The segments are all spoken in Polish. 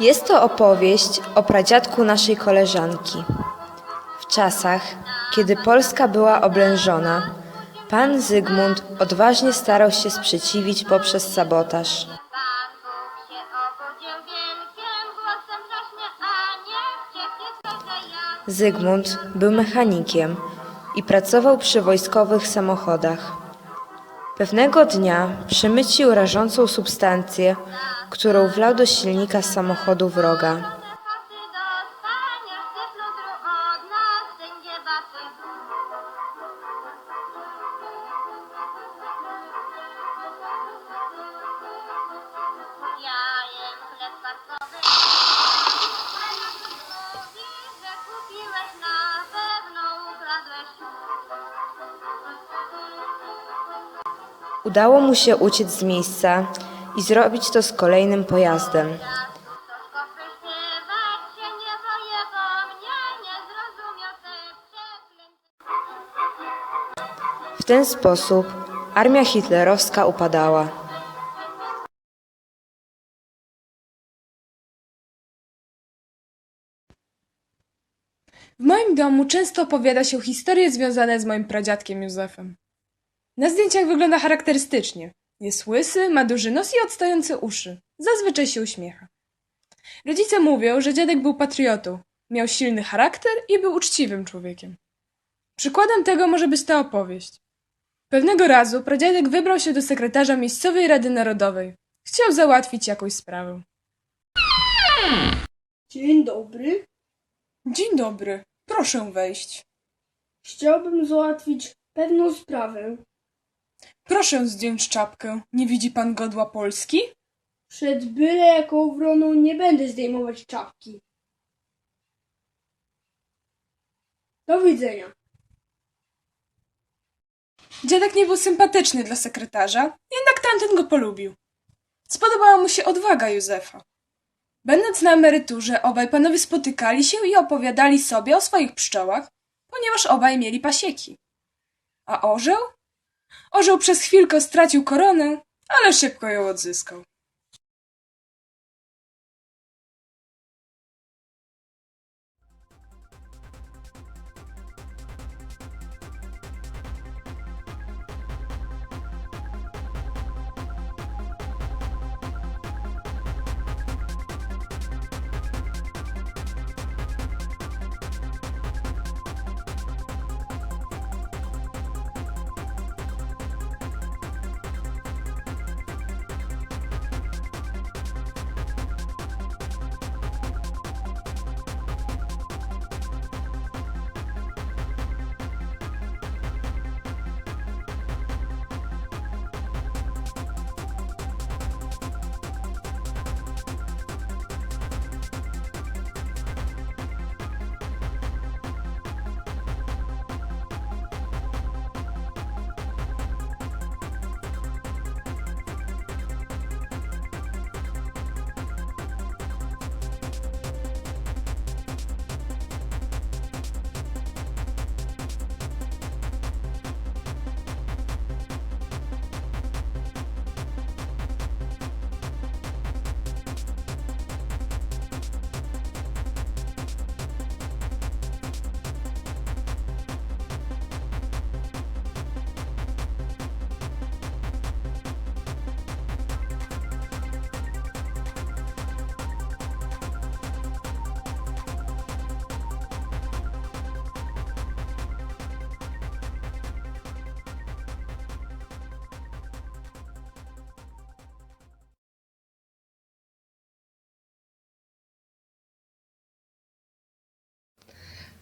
Jest to opowieść o pradziadku naszej koleżanki. W czasach, kiedy Polska była oblężona, pan Zygmunt odważnie starał się sprzeciwić poprzez sabotaż. Zygmunt był mechanikiem i pracował przy wojskowych samochodach. Pewnego dnia przemycił rażącą substancję, którą wlał do silnika samochodu wroga. Udało mu się uciec z miejsca i zrobić to z kolejnym pojazdem. W ten sposób armia hitlerowska upadała. W moim domu często opowiada się historie związane z moim pradziadkiem Józefem. Na zdjęciach wygląda charakterystycznie. Jest łysy, ma duży nos i odstające uszy. Zazwyczaj się uśmiecha. Rodzice mówią, że dziadek był patriotą, miał silny charakter i był uczciwym człowiekiem. Przykładem tego może być ta opowieść. Pewnego razu pradziadek wybrał się do sekretarza miejscowej Rady Narodowej. Chciał załatwić jakąś sprawę. Dzień dobry. Dzień dobry, proszę wejść. Chciałbym załatwić pewną sprawę. Proszę zdjąć czapkę. Nie widzi pan godła Polski? Przed byle jaką wroną nie będę zdejmować czapki. Do widzenia. Dziadek nie był sympatyczny dla sekretarza, jednak tamten go polubił. Spodobała mu się odwaga Józefa. Będąc na emeryturze, obaj panowie spotykali się i opowiadali sobie o swoich pszczołach, ponieważ obaj mieli pasieki. A orzeł? Orzeł przez chwilkę stracił koronę, ale szybko ją odzyskał.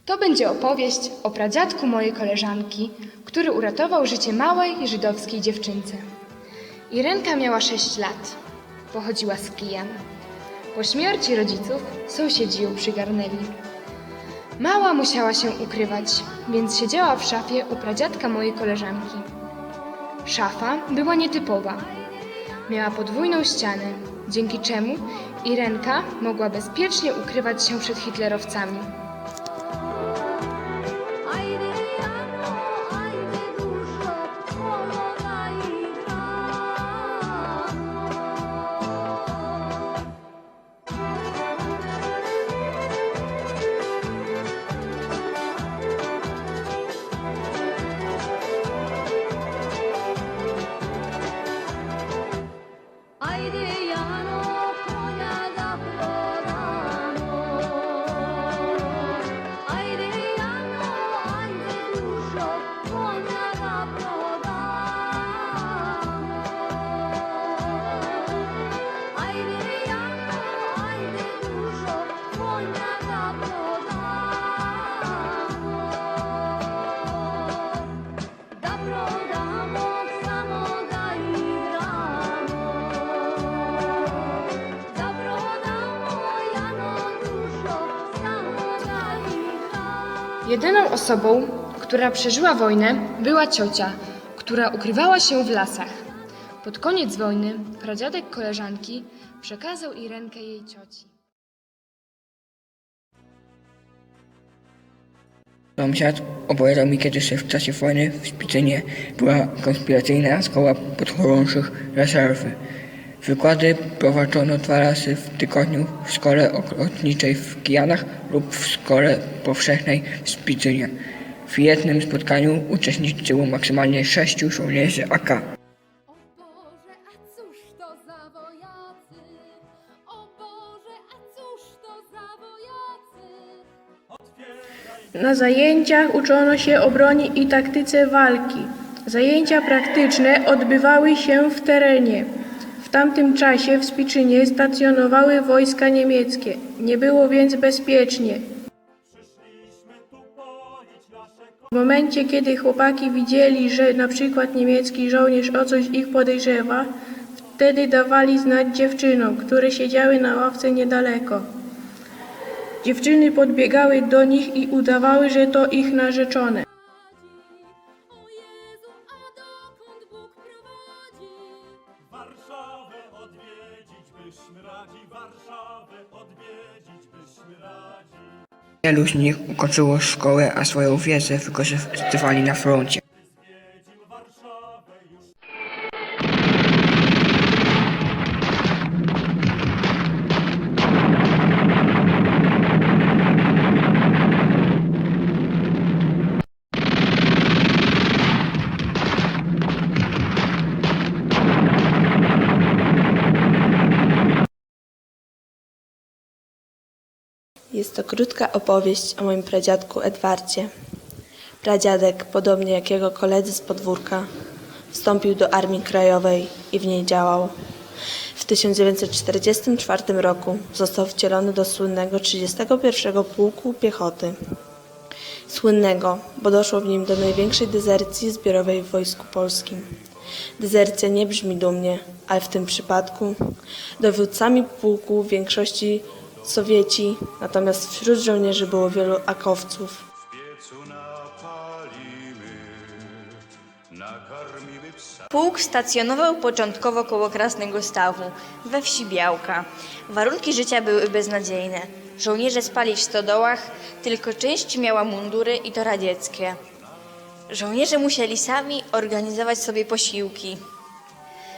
To będzie opowieść o pradziadku mojej koleżanki, który uratował życie małej żydowskiej dziewczynce. Irenka miała 6 lat. Pochodziła z Kijan. Po śmierci rodziców sąsiedzi ją przygarnęli. Mała musiała się ukrywać, więc siedziała w szafie u pradziadka mojej koleżanki. Szafa była nietypowa. Miała podwójną ścianę, dzięki czemu Irenka mogła bezpiecznie ukrywać się przed hitlerowcami. haydi. Jedyną osobą, która przeżyła wojnę, była ciocia, która ukrywała się w lasach. Pod koniec wojny pradziadek koleżanki przekazał Irenkę jej cioci. Sąsiad opowiadał mi kiedyś, że w czasie wojny w Spicynie była konspiracyjna szkoła podchorążych rezerwy. Wykłady prowadzono dwa razy w tygodniu w szkole ochotniczej w Kijanach lub w szkole powszechnej w Spicynie. W jednym spotkaniu uczestniczyło maksymalnie sześciu żołnierzy AK. Na zajęciach uczono się o broni i taktyce walki. Zajęcia praktyczne odbywały się w terenie. W tamtym czasie w Spiczynie stacjonowały wojska niemieckie. Nie było więc bezpiecznie. W momencie, kiedy chłopaki widzieli, że na przykład niemiecki żołnierz o coś ich podejrzewa, wtedy dawali znać dziewczynom, które siedziały na ławce niedaleko. Dziewczyny podbiegały do nich i udawały, że to ich narzeczone. O byśmy radzi, Warszawę odwiedzić byśmy radzi. Wielu z nich ukończyło szkołę, a swoją wiedzę wykorzystywali na froncie. Jest to krótka opowieść o moim pradziadku Edwardzie. Pradziadek, podobnie jak jego koledzy z podwórka, wstąpił do Armii Krajowej i w niej działał. W 1944 roku został wcielony do słynnego 31 Pułku Piechoty. Słynnego, bo doszło w nim do największej dezercji zbiorowej w Wojsku Polskim. Dezercja nie brzmi dumnie, ale w tym przypadku dowódcami pułku w większości Sowieci, natomiast wśród żołnierzy było wielu akowców. Pułk stacjonował początkowo koło Krasnego Stawu, we wsi Białka. Warunki życia były beznadziejne. Żołnierze spali w stodołach, tylko część miała mundury i to radzieckie. Żołnierze musieli sami organizować sobie posiłki.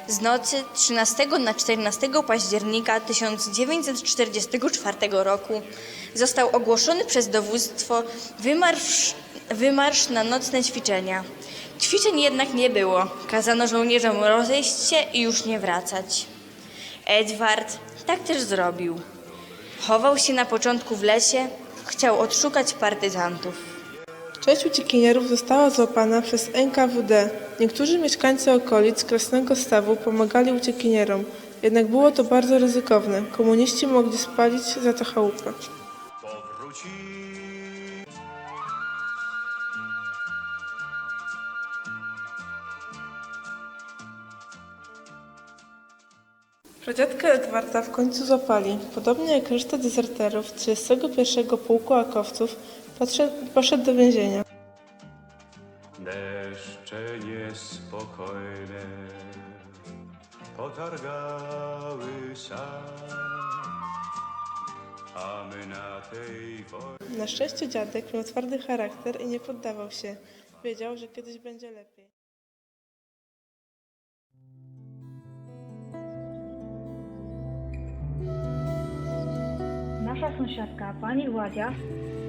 Z nocy 13 na 14 października 1944 roku został ogłoszony przez dowództwo wymarsz, wymarsz na nocne ćwiczenia. Ćwiczeń jednak nie było. Kazano żołnierzom rozejść się i już nie wracać. Edward tak też zrobił. Chował się na początku w lesie, chciał odszukać partyzantów. Część uciekinierów została złapana przez NKWD. Niektórzy mieszkańcy okolic Krasnego Stawu pomagali uciekinierom, jednak było to bardzo ryzykowne. Komuniści mogli spalić za to chałupę. Powróci Pradziadka Edwarda w końcu złapali. Podobnie jak reszta dezerterów 31 Pułku Akowców podszedł, poszedł do więzienia. Deszcze niespokojne potargały sad, a my na tej wojnie. Na szczęście dziadek miał twardy charakter i nie poddawał się. Wiedział, że kiedyś będzie lepiej. Nasza sąsiadka, pani Władzia,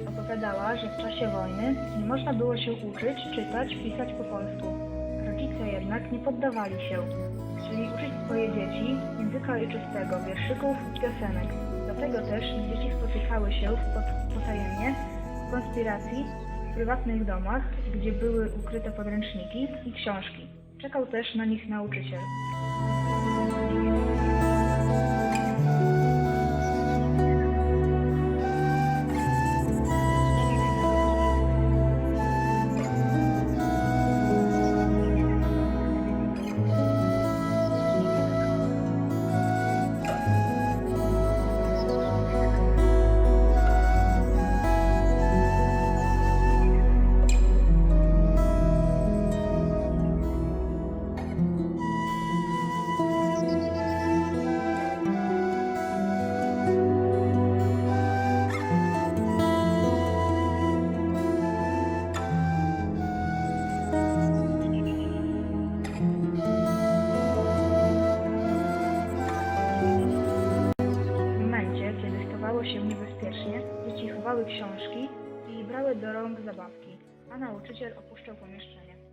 opowiadała, że w czasie wojny nie można było się uczyć, czytać, pisać po polsku. Rodzice jednak nie poddawali się. Chcieli uczyć swoje dzieci języka ojczystego, wierszyków i piosenek. Dlatego też dzieci spotykały się pot- potajemnie w konspiracji w prywatnych domach, gdzie były ukryte podręczniki i książki. Czekał też na nich nauczyciel. Nauczyciel opuszczał pomieszczenie.